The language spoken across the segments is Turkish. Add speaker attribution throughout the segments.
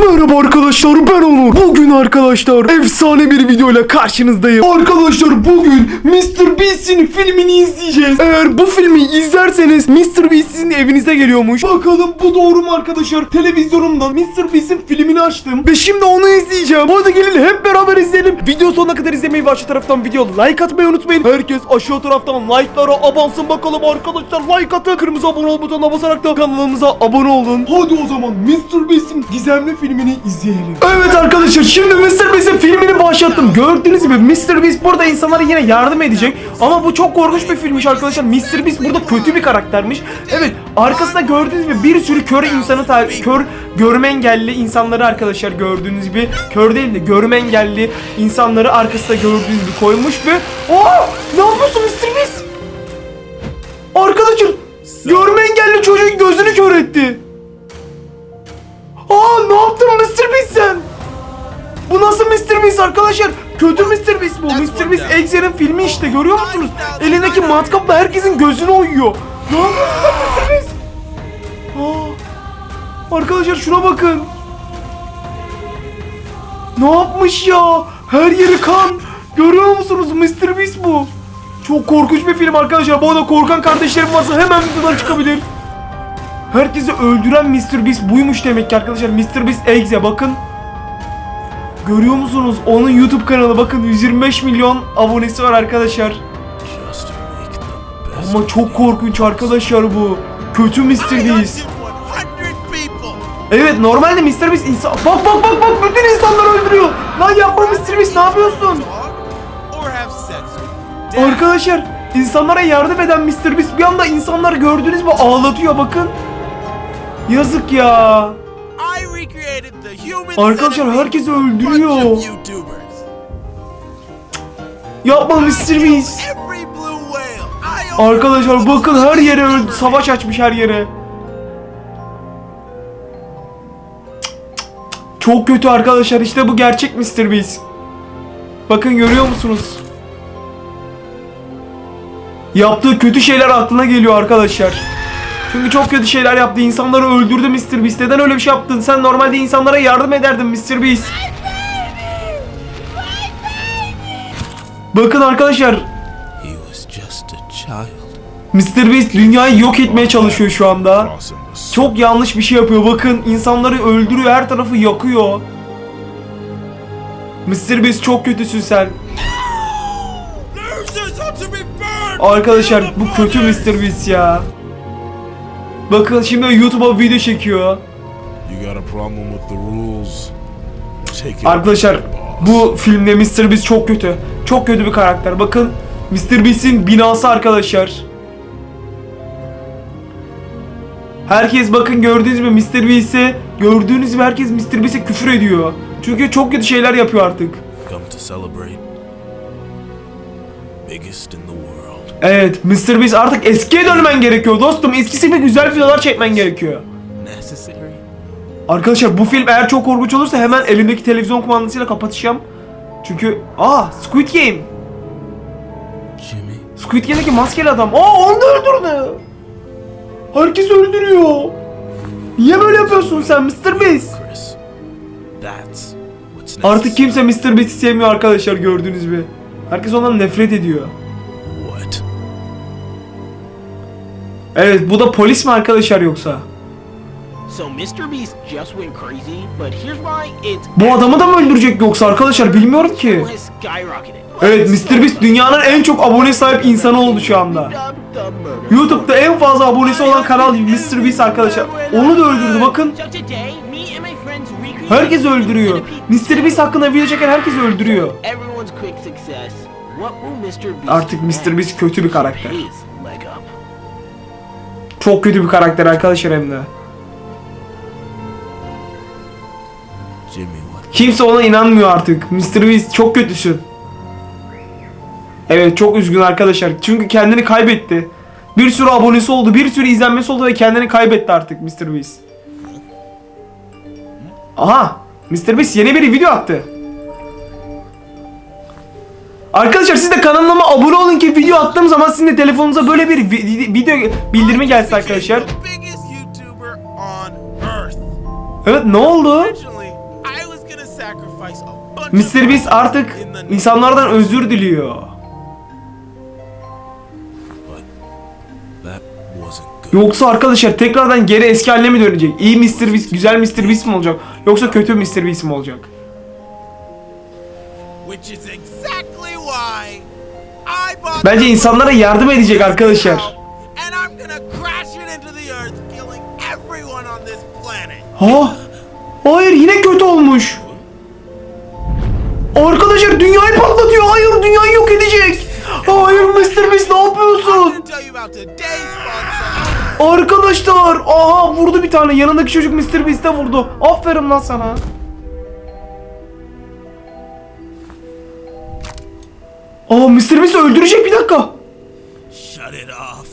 Speaker 1: Merhaba arkadaşlar ben Onur. Bugün arkadaşlar efsane bir videoyla karşınızdayım. Arkadaşlar bugün Mr. Beast'in filmini izleyeceğiz. Eğer bu filmi izlerseniz Mr. Beast evinize geliyormuş. Bakalım bu doğru mu arkadaşlar? Televizyonumdan Mr. Beast'in filmini açtım. Ve şimdi onu izleyeceğim. Hadi gelin hep beraber izleyelim. Video sonuna kadar izlemeyi ve aşağı taraftan video like atmayı unutmayın. Herkes aşağı taraftan like'lara abansın bakalım arkadaşlar. Like atın. Kırmızı abone ol butonuna basarak da kanalımıza abone olun. Hadi o zaman Mr. Beast'in gizemli filmini izleyelim. Evet arkadaşlar şimdi Mr. Beast'in filmini başlattım. Gördüğünüz gibi Mr. Beast burada insanlara yine yardım edecek. Ama bu çok korkunç bir filmmiş arkadaşlar. Mr. Beast burada kötü bir karaktermiş. Evet arkasında gördüğünüz gibi bir sürü kör insanı kör görme engelli insanları arkadaşlar gördüğünüz gibi kör değil de görme engelli insanları arkasında gördüğünüz gibi koymuş ve Aa! Ne yapıyorsun Mr. Beast? Arkadaşlar görme engelli çocuğun gözünü kör etti. Ne yaptın Mr. Beast sen? Bu nasıl Mr. Beast arkadaşlar? Kötü Mr. Beast bu. Mr. Beast Exe'nin filmi işte görüyor musunuz? Elindeki matkapla herkesin gözünü oyuyor. Ne yapıyorsun Mr. Beast? Aa, arkadaşlar şuna bakın. Ne yapmış ya? Her yeri kan. Görüyor musunuz? Mr. Beast bu. Çok korkunç bir film arkadaşlar. Bu arada korkan kardeşlerim varsa hemen videodan çıkabilir. Herkesi öldüren Mr. Beast buymuş demek ki arkadaşlar. Mr. Beast Exe bakın. Görüyor musunuz? Onun YouTube kanalı bakın 125 milyon abonesi var arkadaşlar. Ama çok korkunç arkadaşlar bu. Kötü Mr. Beast.
Speaker 2: 100 people.
Speaker 1: Evet normalde Mr. Beast insan... Bak bak bak bak bütün insanları öldürüyor. Lan yapma Mr. Beast ne yapıyorsun? Arkadaşlar insanlara yardım eden Mr. Beast bir anda insanları gördünüz mü ağlatıyor bakın. Yazık ya. Arkadaşlar
Speaker 2: bunch
Speaker 1: öldürüyor. Yapma Mr. Beast. Arkadaşlar bakın her yere öldü. Savaş açmış her yere. Çok kötü arkadaşlar. İşte bu gerçek Mr. Beast. Bakın görüyor musunuz? Yaptığı kötü şeyler aklına geliyor arkadaşlar. Çünkü çok kötü şeyler yaptı. İnsanları öldürdü Mr. Beast. Neden öyle bir şey yaptın? Sen normalde insanlara yardım ederdin Mr. Beast. Bakın arkadaşlar. Mr. Beast dünyayı yok etmeye çalışıyor şu anda. Çok yanlış bir şey yapıyor. Bakın insanları öldürüyor, her tarafı yakıyor. Mr. Beast çok kötüsün sen. Arkadaşlar bu kötü Mr. Beast ya. Bakın şimdi YouTube'a video çekiyor. Arkadaşlar bu filmde Mr. Beast çok kötü. Çok kötü bir karakter. Bakın Mr. Beast'in binası arkadaşlar. Herkes bakın gördüğünüz gibi Mr. Beast'e gördüğünüz gibi herkes Mr. Beast'e küfür ediyor. Çünkü çok kötü şeyler yapıyor artık.
Speaker 3: come to celebrate. Biggest in the world.
Speaker 1: Evet Mr. Beast artık eskiye dönmen gerekiyor dostum. Eskisi gibi güzel videolar çekmen gerekiyor. Arkadaşlar bu film eğer çok korkunç olursa hemen elimdeki televizyon kumandasıyla kapatacağım. Çünkü aa Squid Game.
Speaker 2: Jimmy.
Speaker 1: Squid Game'deki maskeli adam. Aa onu da öldürdü. Herkes öldürüyor. Niye böyle yapıyorsun sen Mr. Beast?
Speaker 2: Chris. That's what's.
Speaker 1: Artık kimse Mr. Beast'i sevmiyor arkadaşlar gördüğünüz gibi. Herkes ondan nefret ediyor. Evet bu da polis mi arkadaşlar yoksa? Bu adamı da mı öldürecek yoksa arkadaşlar bilmiyorum ki. Evet Mr. Beast dünyanın en çok abone sahip insanı oldu şu anda. YouTube'da en fazla abonesi olan kanal Mr. Beast arkadaşlar. Onu da öldürdü bakın. Herkes öldürüyor. Mr. Beast hakkında video çeken herkes öldürüyor. Artık Mr. Beast kötü bir karakter. Çok kötü bir karakter arkadaşlar hem de. Kimse ona inanmıyor artık. Mr. Beast çok kötüsün. Evet çok üzgün arkadaşlar. Çünkü kendini kaybetti. Bir sürü abonesi oldu, bir sürü izlenmesi oldu ve kendini kaybetti artık Mr. Beast. Aha! Mr. Beast yeni bir video attı. Arkadaşlar siz de kanalıma abone olun ki video attığım zaman sizin de telefonunuza böyle bir vi- video bildirimi gelsin arkadaşlar. Evet ne oldu? Mr. Beast artık insanlardan özür diliyor. Yoksa arkadaşlar tekrardan geri eski haline mi dönecek? İyi Mr. Beast, güzel Mr. Beast mi olacak? Yoksa kötü Mr. Beast mi olacak? Bence insanlara yardım edecek arkadaşlar.
Speaker 3: now, And I'm gonna crash it into the earth, killing everyone on this planet.
Speaker 1: Ha? Hayır yine kötü olmuş. Arkadaşlar dünyayı patlatıyor. Hayır dünyayı yok edecek. Hayır Mr. Beast ne yapıyorsun? Arkadaşlar aha vurdu bir tane. Yanındaki çocuk Mr. Beast'e vurdu. Aferin lan sana. Aa Mr. Beast öldürecek bir dakika.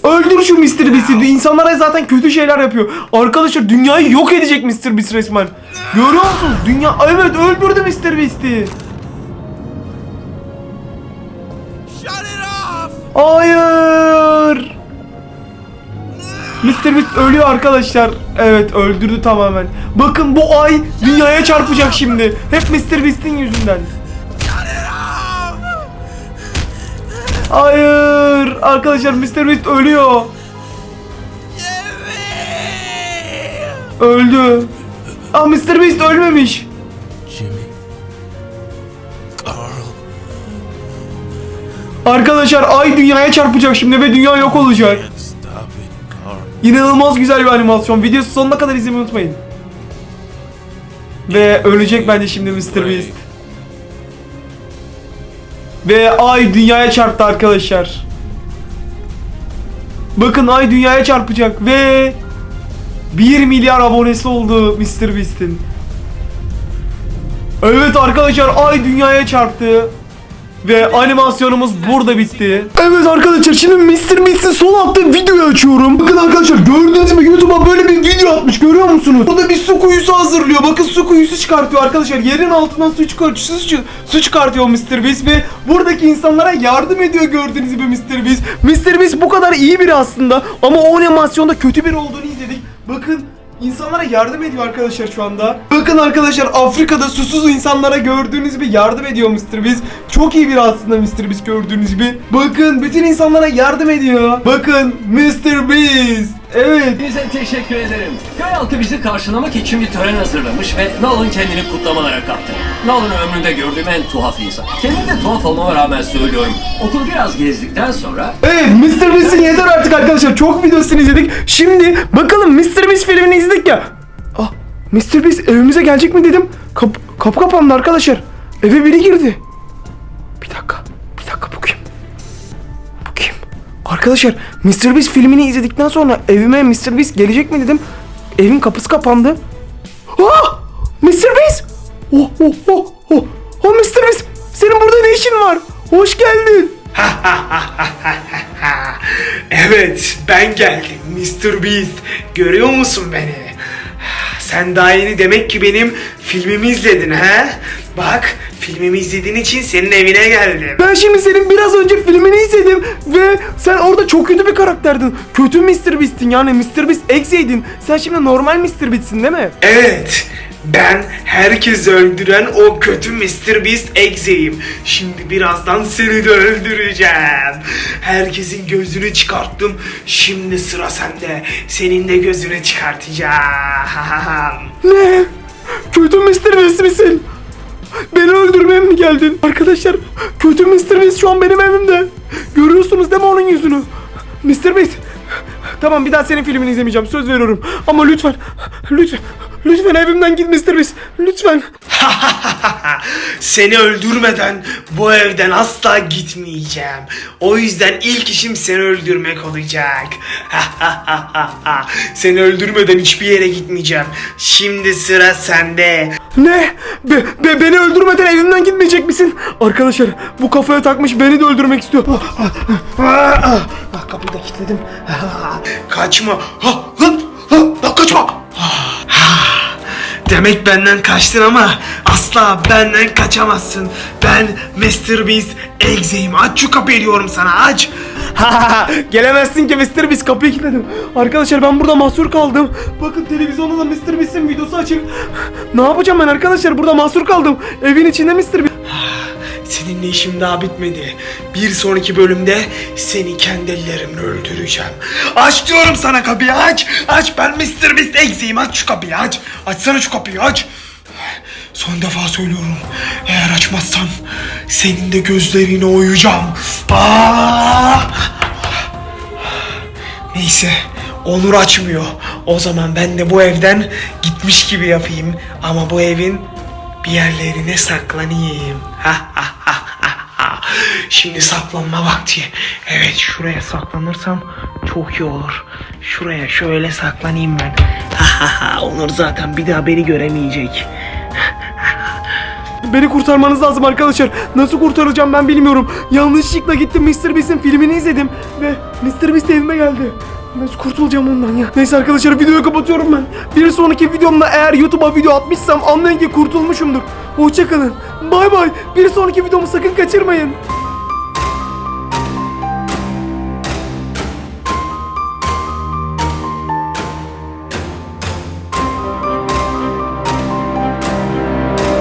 Speaker 1: Öldür şu Mr. Beast'i. İnsanlara zaten kötü şeyler yapıyor. Arkadaşlar dünyayı yok edecek Mr. Beast resmen. Görüyor musunuz? Dünya evet öldürdü Mr. Beast'i. Hayır. Mr. Beast ölüyor arkadaşlar. Evet öldürdü tamamen. Bakın bu ay dünyaya çarpacak şimdi. Hep Mr. Beast'in yüzünden. Hayır. Arkadaşlar Mr. Beast ölüyor. Öldü. Aa Mr. Beast ölmemiş. Arkadaşlar ay dünyaya çarpacak şimdi ve dünya yok olacak. İnanılmaz güzel bir animasyon. Videosu sonuna kadar izlemeyi unutmayın. Ve ölecek bence şimdi Mr. Beast. Ve ay dünyaya çarptı arkadaşlar. Bakın ay dünyaya çarpacak ve 1 milyar abonesi oldu Mr. Beast'in. Evet arkadaşlar ay dünyaya çarptı. Ve animasyonumuz burada bitti. Evet arkadaşlar şimdi Mr. Beast'in son attığı videoyu açıyorum. Bakın arkadaşlar gördüğünüz gibi YouTube'a böyle bir video atmış görüyor musunuz? Burada bir su kuyusu hazırlıyor. Bakın su kuyusu çıkartıyor arkadaşlar. Yerin altından su çıkartıyor. Su, su çıkartıyor Mr. Beast ve buradaki insanlara yardım ediyor gördüğünüz gibi Mr. Beast. Mr. Beast bu kadar iyi biri aslında ama o animasyonda kötü biri olduğunu izledik. Bakın İnsanlara yardım ediyor arkadaşlar şu anda. Bakın arkadaşlar Afrika'da susuz insanlara gördüğünüz gibi yardım ediyor Mr. Beast. Çok iyi biri aslında Mr. Beast gördüğünüz gibi. Bakın bütün insanlara yardım ediyor. Bakın Mr. Beast. Evet.
Speaker 4: Hepinize teşekkür ederim. Köy halkı bizi karşılamak için bir tören hazırlamış ve Nolan kendini kutlamalara kaptı. Nolan ömrümde gördüğüm en tuhaf insan. Kendim de tuhaf olmama rağmen söylüyorum. Okulu biraz gezdikten sonra
Speaker 1: Evet Mr. Beast'in yeter artık arkadaşlar. Çok videosunu izledik. Şimdi bakalım Mr. Beast filmini izledik ya. Ah Mr. Beast evimize gelecek mi dedim. Kap kapı kapandı arkadaşlar. Eve biri girdi. Bir dakika. Arkadaşlar Mr. Beast filmini izledikten sonra evime Mr. Beast gelecek mi dedim. Evin kapısı kapandı. Ah! Mr. Beast! Oh oh oh oh! Oh Mr. Beast! Senin burada ne işin var? Hoş geldin.
Speaker 5: Evet, ben geldim Mr. Beast. Görüyor musun beni? Sen daha yeni demek ki benim filmimi izledin ha? Bak, filmimi izlediğin için senin evine geldim.
Speaker 1: Ben şimdi senin biraz önce filmini izledim ve sen orada çok kötü bir karakterdin. Kötü Mr. Beast'in yani Mr. Beast X'eydin. Sen şimdi normal Mr. Beast'sin değil mi?
Speaker 5: Evet, ben herkesi öldüren o kötü Mr. Beast Exe'yim. Şimdi birazdan seni de öldüreceğim. Herkesin gözünü çıkarttım. Şimdi sıra sende. Senin de gözünü çıkartacağım.
Speaker 1: Ne? Kötü Mr. Beast misin? Beni öldürmeye mi geldin? Arkadaşlar kötü Mr. Beast şu an benim evimde. Görüyorsunuz değil mi onun yüzünü? Mr. Beast. Tamam bir daha senin filmini izlemeyeceğim söz veriyorum. Ama lütfen, lütfen, lütfen evimden git Mr. Beast. Lütfen.
Speaker 5: seni öldürmeden bu evden asla gitmeyeceğim. O yüzden ilk işim seni öldürmek olacak. seni öldürmeden hiçbir yere gitmeyeceğim. Şimdi sıra sende.
Speaker 1: Ne? Be, be- beni öldürmeden evimden gitmeyecek misin? Arkadaşlar bu kafaya takmış beni de öldürmek istiyor. Kapıyı da kilitledim.
Speaker 5: Kaçma. Ha, ha, lan kaçma. Demek benden kaçtın ama asla benden kaçamazsın. Ben Mr. Beast Exe'yim. Aç şu kapıyı diyorum sana aç.
Speaker 1: Gelemezsin ki Mr. Beast kapıyı kilitledim. Arkadaşlar ben burada mahsur kaldım. Bakın televizyonda da Mr. Beast'in videosu açık. Ne yapacağım ben arkadaşlar? Burada mahsur kaldım. Evin içinde Mr. Beast.
Speaker 5: Seninle işim daha bitmedi. Bir sonraki bölümde seni kendi ellerimle öldüreceğim. Aç diyorum sana kapıyı aç. Aç ben Mr. Beast Exe'yim aç şu kapıyı aç. Açsana şu kapıyı aç. Son defa söylüyorum. Eğer açmazsan senin de gözlerine oyacağım. Aa! Neyse Onur açmıyor. O zaman ben de bu evden gitmiş gibi yapayım. Ama bu evin bir yerlerine saklanayım. Ha ha. Şimdi saklanma vakti. Evet şuraya saklanırsam çok iyi olur. Şuraya şöyle saklanayım ben. Onur zaten bir daha beni göremeyecek.
Speaker 1: Beni kurtarmanız lazım arkadaşlar. Nasıl kurtaracağım ben bilmiyorum. Yanlışlıkla gittim Mr. Beast'in filmini izledim. Ve Mr. Beast evime geldi. Nasıl kurtulacağım ondan ya? Neyse arkadaşlar videoyu kapatıyorum ben. Bir sonraki videomda eğer YouTube'a video atmışsam anlayın ki kurtulmuşumdur. Hoşçakalın. Bay bay. Bir sonraki videomu sakın kaçırmayın.